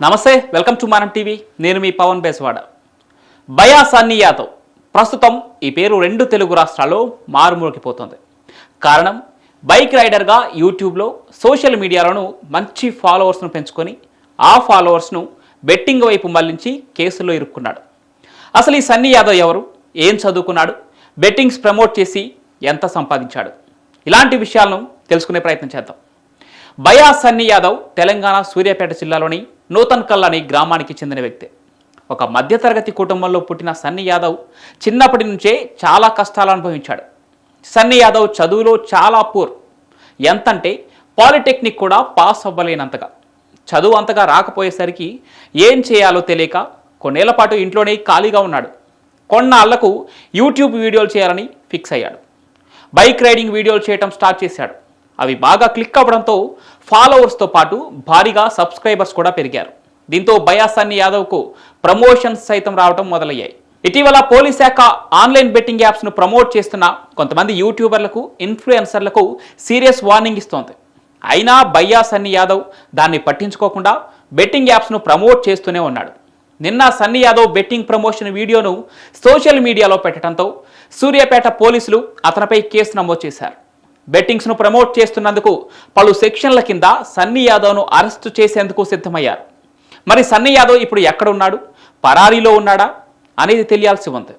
నమస్తే welcome to మనం TV. నేను మీ పవన్ బేస్వాడ. బయా సన్నీ యాదవ్. ప్రస్తుతం ఈ పేరు రెండు తెలుగు రాష్ట్రాల్లో మారుమూలకిపోతుంది కారణం బైక్ రైడర్గా యూట్యూబ్లో సోషల్ మీడియాలోనూ మంచి ఫాలోవర్స్ను పెంచుకొని ఆ ఫాలోవర్స్ను బెట్టింగ్ వైపు మళ్ళించి కేసుల్లో ఇరుక్కున్నాడు. అసలు ఈ సన్నీ యాదవ్ ఎవరు? ఏం చదువుకున్నాడు? బెట్టింగ్స్ ప్రమోట్ చేసి ఎంత సంపాదించాడు? ఇలాంటి విషయాలను తెలుసుకునే ప్రయత్నం చేద్దాం. బయా సన్నీ యాదవ్ తెలంగాణ సూర్యాపేట జిల్లాలోని నూతన్ కల్ అనే గ్రామానికి చెందిన వ్యక్తి. ఒక మధ్యతరగతి కుటుంబంలో పుట్టిన సన్నీ యాదవ్ చిన్నప్పటి నుంచే చాలా కష్టాలు అనుభవించాడు. సన్నీ యాదవ్ చదువులో చాలా పూర్ ఎంతంటే పాలిటెక్నిక్ కూడా పాస్ అవ్వలేనంతగా. చదువు అంతగా రాకపోయేసరికి ఏం చేయాలో తెలియక కొన్నేళ్ళ పాటు ఇంట్లోనే ఖాళీగా ఉన్నాడు. కొన్నాళ్ళకు యూట్యూబ్ వీడియోలు చేయాలని ఫిక్స్ అయ్యాడు. బైక్ రైడింగ్ వీడియోలు చేయటం స్టార్ట్ చేశాడు. అవి బాగా క్లిక్ అవ్వడంతో ఫాలోవర్స్తో పాటు భారీగా సబ్స్క్రైబర్స్ కూడా పెరిగారు. దీంతో బయాసన్ని యాదవ్కు ప్రమోషన్స్ సైతం రావడం మొదలయ్యాయి. ఇటీవల పోలీస్ శాఖ ఆన్లైన్ బెట్టింగ్ యాప్స్ను ప్రమోట్ చేస్తున్న కొంతమంది యూట్యూబర్లకు ఇన్ఫ్లుయెన్సర్లకు సీరియస్ వార్నింగ్ ఇస్తోంది. అయినా బయ్యా సన్నీ యాదవ్ దాన్ని పట్టించుకోకుండా బెట్టింగ్ యాప్స్ను ప్రమోట్ చేస్తూనే ఉన్నాడు. నిన్న సన్నీ యాదవ్ బెట్టింగ్ ప్రమోషన్ వీడియోను సోషల్ మీడియాలో పెట్టడంతో సూర్యాపేట పోలీసులు అతనిపై కేసు నమోదు చేశారు. బెట్టింగ్స్ను ప్రమోట్ చేస్తున్నందుకు పలు సెక్షన్ల కింద సన్నీ యాదవ్ను అరెస్టు చేసేందుకు సిద్ధమయ్యారు. మరి సన్నీ యాదవ్ ఇప్పుడు ఎక్కడ ఉన్నాడు? పరారీలో ఉన్నాడా? అనేది తెలియాల్సి ఉంది.